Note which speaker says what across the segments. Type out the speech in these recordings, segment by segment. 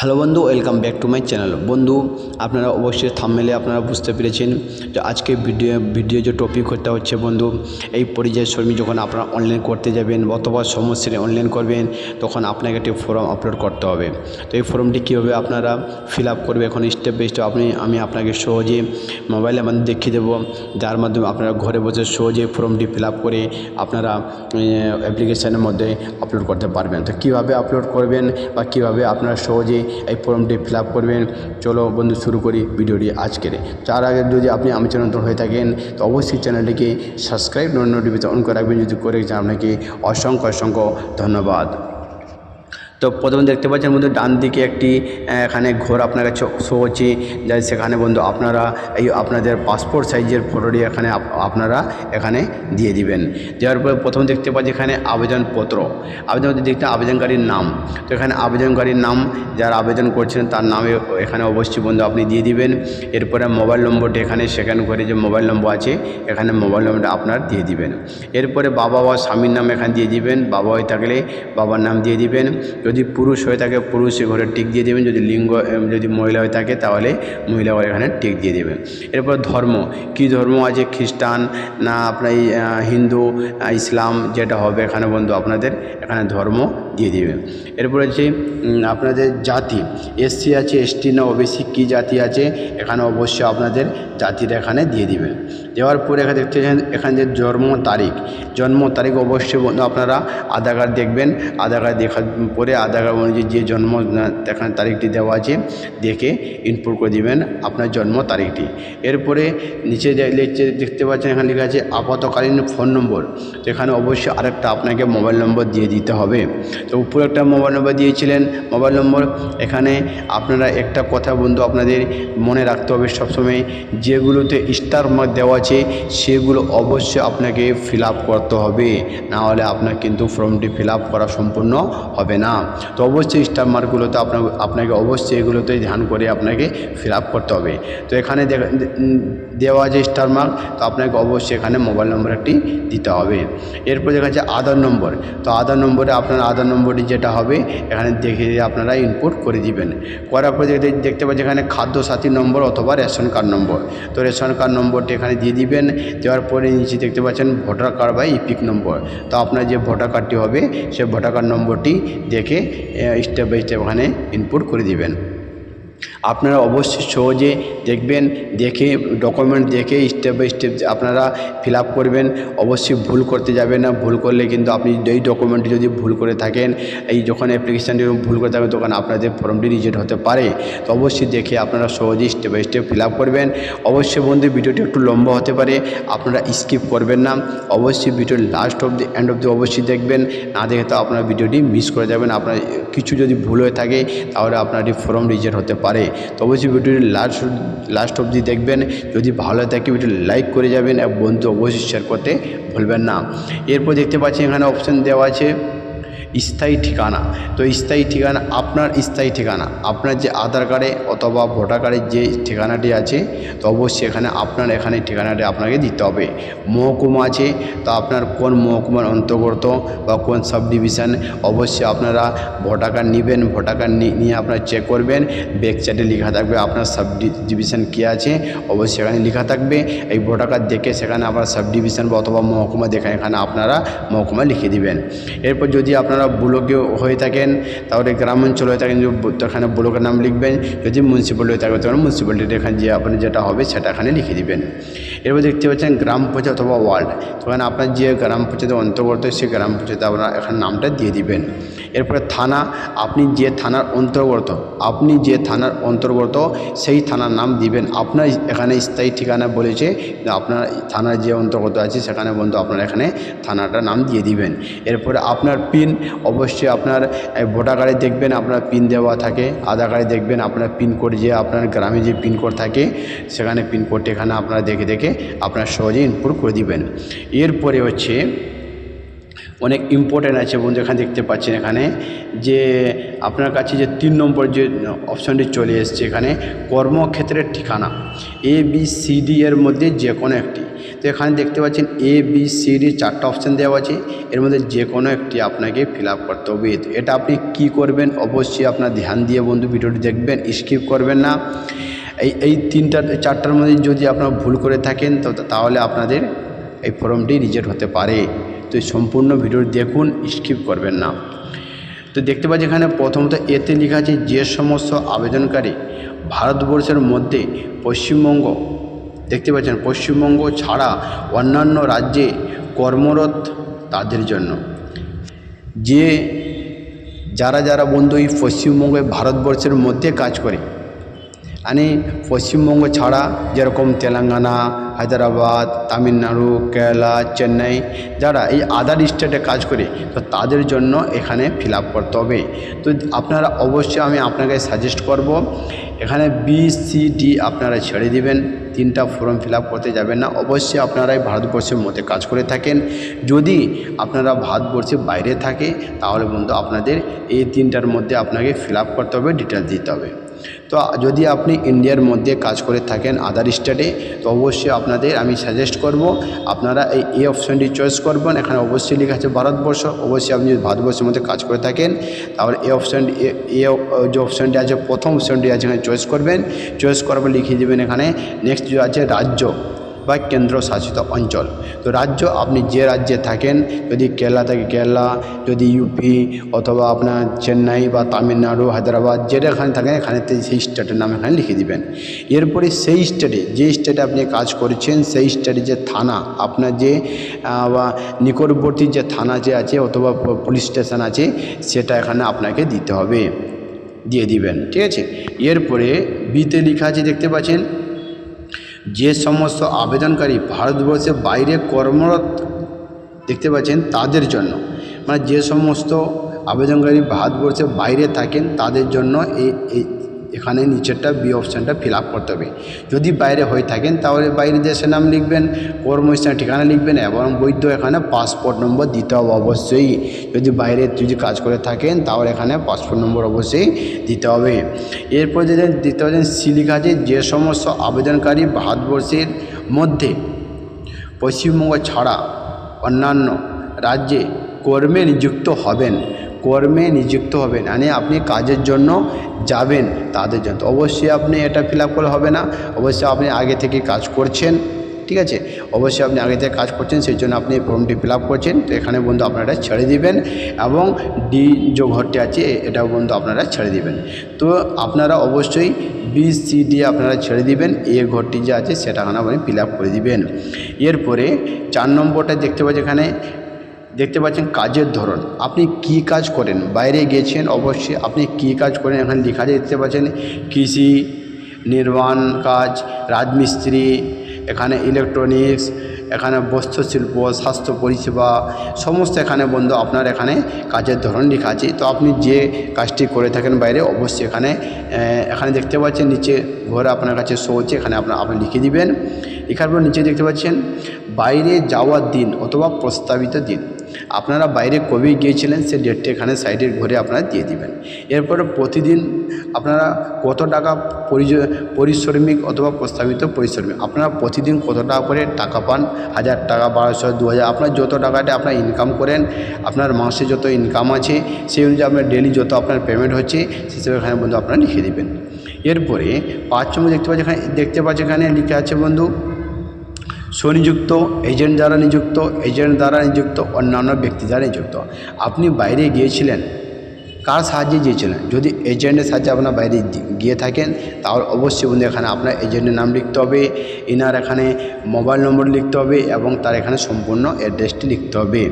Speaker 1: Hello বন্ধু welcome back to my channel বন্ধু, আপনারা অবশ্যই থামমেলে আপনারা বুঝতে পেরেছেন যে আজকে ভিডিও ভিডিও যে টপিক করতে হচ্ছে বন্ধু, এই পরিযায়ী শ্রমিক যখন আপনারা অনলাইন করতে যাবেন অথবা সমস্যায় অনলাইন করবেন, তখন আপনাকে একটি ফর্ম আপলোড করতে হবে। তো এই ফর্মটি কীভাবে আপনারা ফিল আপ করবে, এখন স্টেপ বাই স্টেপ আপনি, আমি আপনাকে সহজে মোবাইলের মাধ্যমে দেখিয়ে দেবো। যার মাধ্যমে আপনারা ঘরে বসে সহজে ফর্মটি ফিল আপ করে আপনারা অ্যাপ্লিকেশানের মধ্যে আপলোড করতে পারবেন। তো কীভাবে আপলোড করবেন বা কীভাবে আপনারা সহজে এই ফর্মটি ফিল করবেন। চলো বন্ধু, শুরু করি ভিডিওটি আজকের। তার আগে যদি আপনি আমি চ্যানেল হয়ে থাকেন, তো অবশ্যই চ্যানেলটিকে সাবস্ক্রাইব, নোটিফিকেশন অন করে রাখবেন। যদি করে আপনাকে অসংখ্য অসংখ্য ধন্যবাদ। তো প্রথমে দেখতে পাচ্ছেন বন্ধু, ডান দিকে একটি এখানে ঘর আপনার কাছে শো হচ্ছে যাই, সেখানে বন্ধু আপনারা এই আপনাদের পাসপোর্ট সাইজের ফটোটি এখানে আপ- আপনারা এখানে দিয়ে দিবেন। দেওয়ার পরে প্রথম দেখতে পাচ্ছি এখানে আবেদনপত্র। আবেদন দেখতে আবেদনকারীর নাম। তো এখানে আবেদনকারীর নাম, যারা আবেদন করছেন তার নামে এখানে অবশ্যই বন্ধু আপনি দিয়ে দিবেন। এরপরে মোবাইল নম্বরটি এখানে সেকেন্ড করে যে মোবাইল নম্বর আছে, এখানে মোবাইল নম্বরটা আপনার দিয়ে দিবেন। এরপরে বাবা বা স্বামীর নাম এখানে দিয়ে দিবেন। বাবা হয়ে থাকলে বাবার নাম দিয়ে দিবেন। যদি পুরুষ হয়ে থাকে, পুরুষের ঘরে টিক দিয়ে দেবেন, যদি লিঙ্গ যদি মহিলা হয়ে থাকে, তাহলে মহিলা ঘরে এখানে টিক দিয়ে দেবেন। এরপর ধর্ম, কি ধর্ম আছে? খ্রিস্টান না আপনার হিন্দু ইসলাম, যেটা হবে এখানে বন্ধু আপনাদের, এখানে ধর্ম দিয়ে দিবেন এরপর হচ্ছে আপনাদের জাতি, এসসি আছে, এসটি না ওবিসি, কী জাতি আছে, এখানে অবশ্যই আপনাদের জাতিটা এখানে দিয়ে দিবেন দেওয়ার পরে এখানে দেখতে এখানে যে জন্ম তারিখ জন্ম তারিখ অবশ্যই আপনারা আধার কার্ড দেখবেন। আধার কার্ড দেখার পরে আধার কার্ড অনুযায়ী যে জন্ম এখানে তারিখটি দেওয়া আছে, দেখে ইনপুট করে দিবেন আপনার জন্ম তারিখটি। এরপরে নিচে দেখতে পাচ্ছেন, এখানে লেখা আছে, আপাতকালীন ফোন নম্বর। এখানে অবশ্যই আরেকটা আপনাকে মোবাইল নম্বর দিয়ে দিতে হবে। তো উপরে একটা মোবাইল নম্বর দিয়েছিলেন। মোবাইল নম্বর এখানে আপনারা একটা কথা বন্ধু আপনাদের মনে রাখতে হবে সবসময়, যেগুলোতে স্টার মার্ক দেওয়া আছে, সেগুলো অবশ্যই আপনাকে ফিল করতে হবে। না হলে আপনার কিন্তু ফর্মটি ফিল করা সম্পূর্ণ হবে না। তো অবশ্যই স্টার মার্কগুলোতে আপনার, আপনাকে অবশ্যই এগুলোতে ধ্যান করে আপনাকে ফিল করতে হবে। তো এখানে দেওয়া আছে স্টার মার্ক তো আপনাকে অবশ্যই এখানে মোবাইল নম্বর একটি দিতে হবে। এরপর দেখা যাচ্ছে আধার নম্বর তো আধার নম্বরে আপনার আধার নম্বরটি যেটা হবে, এখানে দেখে আপনারা ইনপুট করে দিবেন। করার পর দেখতে- দেখতে পাচ্ছি এখানে খাদ্য সাথী নম্বর অথবা রেশন কার্ড নম্বর। তো রেশন কার্ড নম্বরটি এখানে দিয়ে দিবেন, দেওয়ার পরে নিচে দেখতে পাচ্ছেন ভোটার কার্ড বা ইপিক নম্বর। তো আপনার যে ভোটার কার্ডটি হবে, সে ভোটার কার্ড নম্বরটি দেখে স্টেপ বাই স্টেপ ওখানে ইনপুট করে দিবেন। আপনারা অবশ্যই সহজে দেখবেন, দেখে ডকুমেন্ট দেখে স্টেপ বাই স্টেপ আপনারা ফিল করবেন। অবশ্যই ভুল করতে যাবেন না, ভুল করলে কিন্তু আপনি এই ডকুমেন্টটি যদি ভুল করে থাকেন, এই যখন অ্যাপ্লিকেশানটি ভুল করে থাকবেন তখন আপনাদের ফর্মটি রিজেক্ট হতে পারে। তো অবশ্যই দেখে আপনারা সহজেই স্টেপ বাই স্টেপ ফিল করবেন। অবশ্যই বন্ধু, ভিডিওটি একটু লম্বা হতে পারে, আপনারা স্কিপ করবেন না। অবশ্যই ভিডিওর last of the end of the অবশ্যই দেখবেন। না দেখে তো আপনার ভিডিওটি মিস করে যাবেন। আপনার কিছু যদি ভুল হয়ে থাকে, তাহলে আপনার ফর্ম রিজেক্ট হতে পারে। তো অবশ্যই ভিডিওটি লাস্ট লাস্ট অবধি দেখবেন। যদি ভালো থাকে ভিডিও লাইক করে যাবেন। এবং বন্ধু অবশ্যই শেয়ার করতে ভুলবেন না। এরপর দেখতে পাচ্ছি এখানে অপশান দেওয়া আছে। স্থায়ী ঠিকানা। তো স্থায়ী ঠিকানা আপনার স্থায়ী ঠিকানা। আপনার যে আধার কার্ডে অথবা ভোটার কার্ডের যে ঠিকানাটি আছে, তো অবশ্যই এখানে আপনার এখানে ঠিকানাটি আপনাকে দিতে হবে। মহকুমা আছে, তো আপনার কোন মহকুমার অন্তর্গত বা কোন সাব ডিভিশন অবশ্যই আপনারা ভোটার কার্ড নেবেন, ভোটার কার্ড নিয়ে আপনারা চেক করবেন। ব্যাক চার্টে লেখা থাকবে আপনার সাব ডিভিশন কী আছে, অবশ্যই সেখানে লেখা থাকবে। এই ভোটার কার্ড দেখে সেখানে আপনার সাব ডিভিশন বা অথবা মহকুমা দেখে এখানে আপনারা মহকুমা লিখে দিবেন। এরপর যদি আপনারা ব্লকে হয়ে থাকেন, তাহলে গ্রাম অঞ্চল হয়ে থাকেন এখানে ব্লকের নাম লিখবেন, যদি মিউনিসিপ্যালিটি হয়ে থাকে তখন মিউনিসিপ্যালিটি এখানে যে আপনি যেটা হবে, সেটা এখানে লিখে দিবেন। এরপর দেখতে পাচ্ছেন গ্রাম পঞ্চায়েত অথবা ওয়ার্ড তখন আপনার যে গ্রাম পঞ্চায়েতের অন্তর্গত, সেই গ্রাম পঞ্চায়েতে আপনারা এখানে নামটা দিয়ে দিবেন। এরপরে থানা, আপনি যে থানার অন্তর্গত, আপনি যে থানার অন্তর্গত, সেই থানার নাম দিবেন। আপনার এখানে স্থায়ী ঠিকানা বলেছে, আপনার থানার যে অন্তর্গত আছে, সেখানে বন্ধু আপনার এখানে থানাটার নাম দিয়ে দিবেন। এরপরে আপনার পিন অবশ্যই আপনার ভোটার কার্ডে দেখবেন আপনার পিন দেওয়া থাকে, আধার কার্ডে দেখবেন আপনার পিন কোড যে আপনার গ্রামে যে পিন কোড থাকে, সেখানে পিন কোডটা এখানে আপনারা দেখে দেখে আপনার সহজেই ইনপুট করে দিবেন। এরপরে হচ্ছে, অনেক ইম্পর্ট্যান্ট আছে বন্ধু, এখানে দেখতে পাচ্ছেন এখানে, যে আপনার কাছে যে তিন নম্বর যে অপশানটি চলে এসছে এখানে, কর্মক্ষেত্রের ঠিকানা এ বি সি ডি এর মধ্যে যে কোনো একটি। তো এখানে দেখতে পাচ্ছেন এ বি সি ডি চারটা অপশান দেওয়া আছে। এর মধ্যে যে কোনো একটি আপনাকে ফিল আপ করতে হবে। এটা আপনি কি করবেন? অবশ্যই আপনার ধ্যান দিয়ে বন্ধু ভিডিওটি দেখবেন স্কিপ করবেন না। এই এই তিনটা, চারটার মধ্যে যদি আপনারা ভুল করে থাকেন, তো তাহলে আপনাদের এই ফর্মটি রিজেক্ট হতে পারে। তো সম্পূর্ণ ভিডিওটি দেখুন স্কিপ করবেন না। তো দেখতে পাচ্ছি এখানে প্রথমত এতে লেখা আছে, যে সমস্ত আবেদনকারী ভারতবর্ষের মধ্যে পশ্চিমবঙ্গ দেখতে পাচ্ছেন, পশ্চিমবঙ্গ ছাড়া অন্যান্য রাজ্যে কর্মরত তাদের জন্য। যে যারা যারা বন্ধু এই পশ্চিমবঙ্গে ভারতবর্ষের মধ্যে কাজ করে মানে পশ্চিমবঙ্গ ছাড়া যেরকম তেলেঙ্গানা, হায়দ্রাবাদ, তামিলনাড়ু, কেরালা, চেন্নাই, যারা এই আদার স্টেটে কাজ করে, তো তাদের জন্য এখানে ফিল করতে হবে। তো আপনারা অবশ্যই আমি আপনাকে সাজেস্ট করব, এখানে বি সি ডি আপনারা ছেড়ে দিবেন, তিনটা ফর্ম ফিল করতে যাবেন না। অবশ্যই আপনারাই ভারতবর্ষের মধ্যে কাজ করে থাকেন। যদি আপনারা ভারতবর্ষের বাইরে থাকে, তাহলে বন্ধু আপনাদের এই তিনটার মধ্যে আপনাকে ফিল করতে হবে ডিটেলস দিতে হবে। তো যদি আপনি ইন্ডিয়ার মধ্যে কাজ করে থাকেন আদার স্টেটে তো অবশ্যই আপনাদের আমি সাজেস্ট করব, আপনারা এই এ অপশানটি চয়েস করবেন। এখানে অবশ্যই লেখা আছে ভারতবর্ষ, অবশ্যই আপনি যদি ভারতবর্ষের মধ্যে কাজ করে থাকেন, তাহলে এ অপশান এ যে অপশানটি আছে, প্রথম অপশানটি আছে, এখানে চয়েস করবেন। চয়েস করার পর লিখিয়ে দেবেন এখানে নেক্সট যে আছে রাজ্য। বা কেন্দ্রশাসিত অঞ্চল। তো রাজ্য, আপনি যে রাজ্যে থাকেন, যদি কেরালা থাকে কেরালা, যদি ইউপি অথবা আপনার চেন্নাই বা তামিলনাড়ু, হায়দ্রাবাদ যেটা এখানে থাকেন, এখানে সেই স্টেটের নাম এখানে লিখে দিবেন। এরপরে সেই স্টেটে যে স্টেটে আপনি কাজ করছেন, সেই স্টেটে যে থানা, আপনার যে বা নিকটবর্তী যে থানা যে আছে, অথবা পুলিশ স্টেশন আছে, সেটা এখানে আপনাকে দিতে হবে। দিয়ে দিবেন, ঠিক আছে? এরপরে বিতে লেখা আছে, দেখতে পাচ্ছেন? যে সমস্ত আবেদনকারী ভারতবর্ষের বাইরে কর্মরত দেখতে পাচ্ছেন তাদের জন্য মানে যে সমস্ত আবেদনকারী ভারতবর্ষের বাইরে থাকেন তাদের জন্য এই এখানে নিচেরটা বি অপশানটা ফিল করতে হবে। যদি বাইরে হয়ে থাকেন, তাহলে বাইরের দেশের নাম লিখবেন কর্মস্থান ঠিকানা লিখবেন, এবং বৈধ এখানে পাসপোর্ট নম্বর দিতে হবে অবশ্যই। যদি বাইরে যদি কাজ করে থাকেন, তাহলে এখানে পাসপোর্ট নম্বর অবশ্যই দিতে হবে। এরপর যদি দিতে পারেন সি লেখা আছে যে সমস্ত আবেদনকারী ভারতবর্ষের মধ্যে পশ্চিমবঙ্গ ছাড়া অন্যান্য রাজ্যে কর্মে নিযুক্ত হবেন কর্মে নিযুক্ত হবেন। মানে আপনি কাজের জন্য যাবেন তাদের জন্য। অবশ্যই আপনি এটা ফিল আপ করলে হবে না। অবশ্যই আপনি আগে থেকে কাজ করছেন, ঠিক আছে? অবশ্যই আপনি আগে থেকে কাজ করছেন, সেই জন্য আপনি ফর্মটি ফিল করছেন। তো এখানে বন্ধু আপনারা ছেড়ে দিবেন এবং ডি যে ঘরটি আছে, এটাও বন্ধু আপনারা ছেড়ে দিবেন। তো আপনারা অবশ্যই বি সি ডি আপনারা ছেড়ে দিবেন। এ ঘরটি যে আছে, সেটা এখানে আপনি ফিল করে দিবেন। এরপরে চার নম্বরটা দেখতে পাচ্ছি এখানে। দেখতে পাচ্ছেন কাজের ধরন। আপনি কি কাজ করেন? বাইরে গেছেন, অবশ্যই আপনি কি কাজ করেন? এখানে লেখা দেখতে পাচ্ছেন, কৃষি নির্মাণ কাজ, রাজমিস্ত্রি, এখানে ইলেকট্রনিক্স এখানে বস্ত্রশিল্প, স্বাস্থ্য পরিষেবা, সমস্ত এখানে বন্ধু আপনার এখানে কাজের ধরন লেখা আছে। তো আপনি যে কাজটি করে থাকেন বাইরে, অবশ্যই এখানে এখানে দেখতে পাচ্ছেন, নিচে ঘরে আপনার কাছে শো হচ্ছে, এখানে আপনার আপনি লিখে দিবেন। লেখার পর নিচে দেখতে পাচ্ছেন, বাইরে যাওয়ার দিন অথবা প্রস্তাবিত দিন। আপনারা বাইরে কবে গিয়েছিলেন সে ডেটটা এখানে সাইডের ঘরে আপনারা দিয়ে দিবেন। এরপরে প্রতিদিন আপনারা কত টাকা পরিশ্রমিক অথবা প্রস্তাবিত পরিশ্রমিক, আপনারা প্রতিদিন কত টাকা করে টাকা পান? হাজার টাকা, বারোশো দু হাজার আপনার যত টাকাটা আপনার ইনকাম করেন, আপনার মাসে যত ইনকাম আছে, সেই অনুযায়ী আপনার ডেলি যত আপনার পেমেন্ট হচ্ছে সেসব এখানে বন্ধু আপনারা লিখে দেবেন। এরপরে পাঁচ নম্বর দেখতে পাচ্ছি এখানে, দেখতে পাচ্ছি এখানে লিখে আছে বন্ধু স্বনিযুক্ত এজেন্ট দ্বারা নিযুক্ত এজেন্ট দ্বারা নিযুক্ত অন্যান্য ব্যক্তি দ্বারা নিযুক্ত। আপনি বাইরে গিয়েছিলেন কার সাহায্যে গিয়েছিলেন? যদি এজেন্টের সাহায্যে আপনার বাইরে গিয়ে থাকেন, তাহলে অবশ্যই বন্ধু এখানে আপনার এজেন্টের নাম লিখতে হবে এনার এখানে মোবাইল নম্বর লিখতে হবে এবং তার এখানে সম্পূর্ণ অ্যাড্রেসটি লিখতে হবে।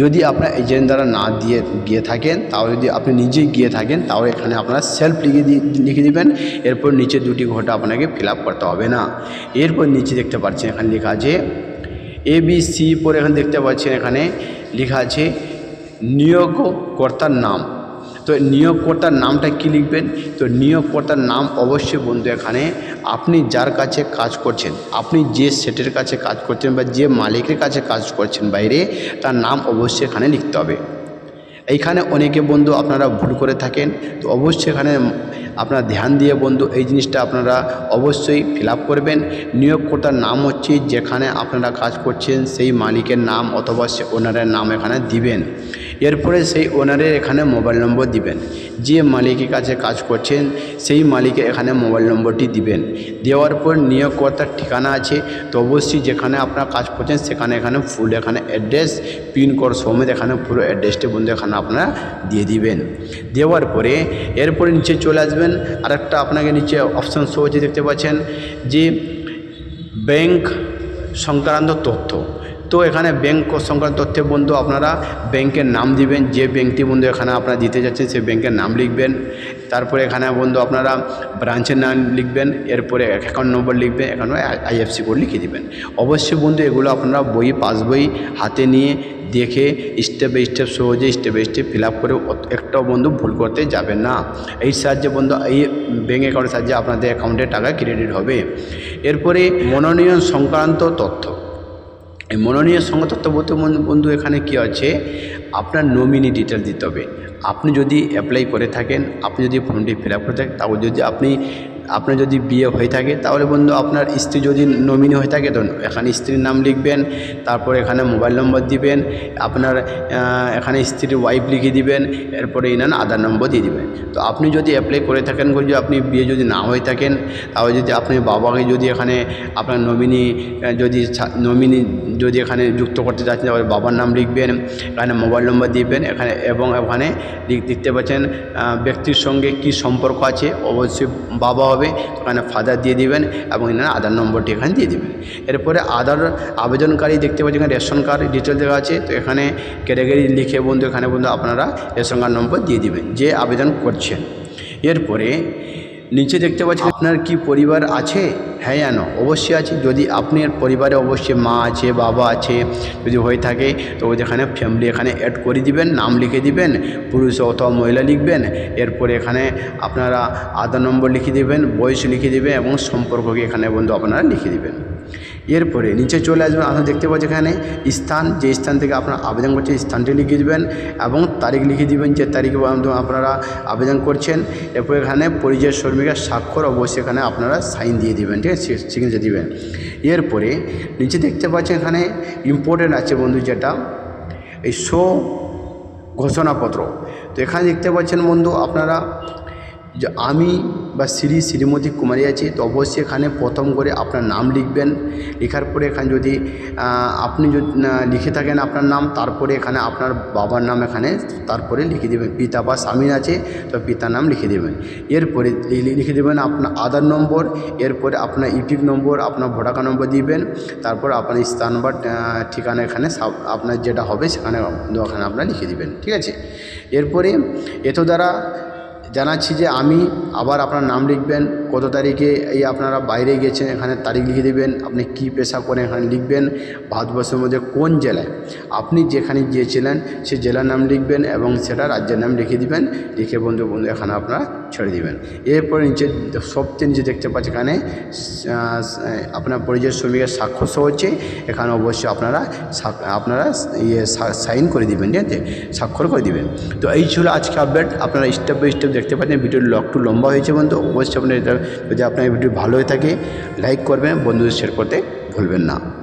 Speaker 1: যদি আপনার এজেন্ট দ্বারা না দিয়ে, গিয়ে থাকেন, তাহলে যদি আপনি নিজে গিয়ে থাকেন, তাহলে এখানে আপনারা সেলফ লিখে লিখে দিবেন, এরপর নিচে দুটি ঘটা আপনাকে ফিল করতে হবে না। এরপর নিচে দেখতে পাচ্ছেন, এখানে লেখা আছে এ বি সি পরে এখানে দেখতে পাচ্ছেন, এখানে লেখা আছে নিয়োগকর্তার নাম। তো নিয়োগকর্তার নামটা কি লিখবেন? তো নিয়োগকর্তার নাম অবশ্যই বন্ধু এখানে আপনি যার কাছে কাজ করছেন, আপনি যে সেটের কাছে কাজ করছেন বা যে মালিকের কাছে কাজ করছেন বাইরে, তার নাম অবশ্যই এখানে লিখতে হবে। এইখানে অনেকে বন্ধু আপনারা ভুল করে থাকেন, তো অবশ্যই এখানে আপনারা ধ্যান দিয়ে বন্ধু এই জিনিসটা আপনারা অবশ্যই ফিল করবেন। নিয়োগকর্তার নাম হচ্ছে যেখানে আপনারা কাজ করছেন, সেই মালিকের নাম অথবা সে ওনারের নাম এখানে দিবেন। এরপরে সেই ওনারের এখানে মোবাইল নম্বর দিবেন। যে মালিকের কাছে কাজ করছেন, সেই মালিকের এখানে মোবাইল নম্বরটি দিবেন। দেওয়ার পর নিয়োগকর্তার ঠিকানা আছে তো অবশ্যই যেখানে আপনার কাজ করছেন, সেখানে এখানে ফুল এখানে অ্যাড্রেস পিনকোড সমেত এখানে পুরো অ্যাড্রেসটি বন্ধু এখানে আপনারা দিয়ে দিবেন। দেওয়ার পরে এরপরে নিচে চলে আসবেন, আরেকটা আপনাকে নিচে অপশান হচ্ছে দেখতে পাচ্ছেন, যে ব্যাংক সংক্রান্ত তথ্য। তো এখানে ব্যাংক সংক্রান্ত তথ্যে বন্ধু আপনারা ব্যাংকের নাম দিবেন, যে ব্যাংকটি বন্ধু এখানে আপনারা দিতে যাচ্ছেন সেই ব্যাংকের নাম লিখবেন। তারপরে এখানে বন্ধু আপনারা ব্রাঞ্চের নাম লিখবেন, এরপরে অ্যাকাউন্ট নম্বর লিখবেন এখানে আইএফসি কোড লিখে দিবেন। অবশ্যই বন্ধু এগুলো আপনারা বই, পাসবই হাতে নিয়ে দেখে স্টেপ বাই স্টেপ সহজে step by step fill up করে একটাও বন্ধু ভুল করতে যাবেন না। এই সাহায্যে বন্ধু, এই ব্যাঙ্ক অ্যাকাউন্টের সাহায্যে আপনাদের অ্যাকাউন্টে টাকা ক্রেডিট হবে। এরপরে মনোনয়ন সংক্রান্ত তথ্য। এই মনোনীয় সংক্রান্ত বন্ধু- বন্ধু, এখানে কি আছে? আপনার নমিনি ডিটেল দিতে হবে। আপনি যদি অ্যাপ্লাই করে থাকেন, আপনি যদি ফর্মটি ফিল আপ করে থাকেন, তাও যদি আপনি আপনার যদি বিয়ে হয়ে থাকে, তাহলে বন্ধু আপনার স্ত্রী যদি নমিনি হয়ে থাকে তো এখানে স্ত্রীর নাম লিখবেন, তারপর এখানে মোবাইল নম্বর দিবেন, আপনার এখানে স্ত্রীর ওয়াইফ লিখে দিবেন, এরপরে ইনান আধার নম্বর দিয়ে দিবেন। তো আপনি যদি অ্যাপ্লাই করে থাকেন যদি আপনি বিয়ে যদি না হয়ে থাকেন, তাহলে যদি আপনি বাবাকে যদি এখানে আপনার নমিনি যদি নমিনি যদি এখানে যুক্ত করতে চাচ্ছেন, তাহলে বাবার নাম লিখবেন, এখানে মোবাইল নম্বর দিবেন, এখানে, এবং লিখ- দেখতে পাচ্ছেন ব্যক্তির সঙ্গে কি সম্পর্ক আছে, অবশ্যই বাবা হবে ওখানে ফাদার দিয়ে দিবেন এবং এখানে আধার নম্বরটি এখানে দিয়ে দেবেন। এরপরে আধার আবেদনকারী দেখতে পাচ্ছি এখানে রেশন কার্ড ডিটেল দেওয়া আছে, তো এখানে ক্যাটাগরি লিখে বন্ধু, এখানে বন্ধু আপনারা রেশন কার্ড নম্বর দিয়ে দিবেন, যে আবেদন করছেন। এরপরে নিচে দেখতে পাচ্ছি আপনার কি পরিবার আছে? হ্যাঁ জানো অবশ্যই আছে। যদি আপনার পরিবারে অবশ্যই মা আছে, বাবা আছে, যদি হয়ে থাকে, তো যেখানে ফ্যামিলি এখানে অ্যাড করে দিবেন, নাম লিখে দিবেন, পুরুষ অথবা মহিলা লিখবেন, এরপরে এখানে আপনারা আধার নম্বর লিখে দিবেন, বয়স লিখে দেবেন এবং সম্পর্ককে এখানে বন্ধু আপনারা লিখে দিবেন। এরপরে নিচে চলে আসবেন, আপনারা দেখতে পাচ্ছেন এখানে স্থান, যে স্থান থেকে আপনারা আবেদন করছেন, স্থানটি লিখে দেবেন এবং তারিখ লিখে দিবেন যে তারিখে আপনারা আবেদন করছেন। এরপর এখানে পরিচয় শ্রমিকের স্বাক্ষর অবশ্যই এখানে আপনারা সাইন দিয়ে দিবেন, ঠিক আছে? সিগনেচার দেবেন। এরপরে নিচে দেখতে পাচ্ছেন এখানে ইম্পর্টেন্ট আছে বন্ধু যেটা, এই শো ঘোষণাপত্র। তো এখানে দেখতে পাচ্ছেন বন্ধু আপনারা যে আমি বা শ্রী শ্রীমতী কুমারী আছে, তো অবশ্যই এখানে প্রথম করে আপনার নাম লিখবেন। লেখার পরে এখানে যদি আপনি যদি লিখে থাকেন আপনার নাম, তারপরে এখানে আপনার বাবার নাম এখানে, তারপরে লিখে দেবেন। পিতা বা স্বামী আছে, তো পিতার নাম লিখে দেবেন। এরপরে লিখে দেবেন আপনার আধার নম্বর, এরপরে আপনার ইপিক নম্বর, আপনার ভোটার কার্ড নম্বর দিবেন। তারপর আপনার স্থান বা ঠিকানা এখানে আপনার যেটা হবে সেখানে ওখানে আপনার লিখে দিবেন, ঠিক আছে? এরপরে এত দ্বারা জানাচ্ছি যে আমি আবার আপনার নাম লিখবেন, কত তারিখে এই আপনারা বাইরে গেছেন, এখানে তারিখ লিখে দেবেন, আপনি কি পেশা করেন এখানে লিখবেন, ভারতবর্ষের মধ্যে কোন জেলায়? আপনি যেখানে গিয়েছিলেন, সে জেলার নাম লিখবেন এবং সেটা রাজ্যের নাম লিখে দিবেন, লিখে বন্ধু বন্ধু এখানে আপনারা ছেড়ে দিবেন। এরপরে নিচে সবচেয়ে নিচে দেখতে পাচ্ছি এখানে আপনার পরিচয় শ্রমিকের স্বাক্ষর সহ হচ্ছে, এখানে অবশ্যই আপনারা আপনারা ইয়ে সাইন করে দিবেন, ঠিক আছে? স্বাক্ষর করে দিবেন। তো এই ছিল আজকে আপডেট আপনারা স্টেপ বাই স্টেপ দেখতে পাচ্ছেন ভিডিওর একটু লম্বা হয়েছে বন্ধু। অবশ্যই আপনার যদি আপনার ভিডিও ভালো হয়ে থাকে লাইক করবেন, বন্ধুদের শেয়ার করতে ভুলবেন না।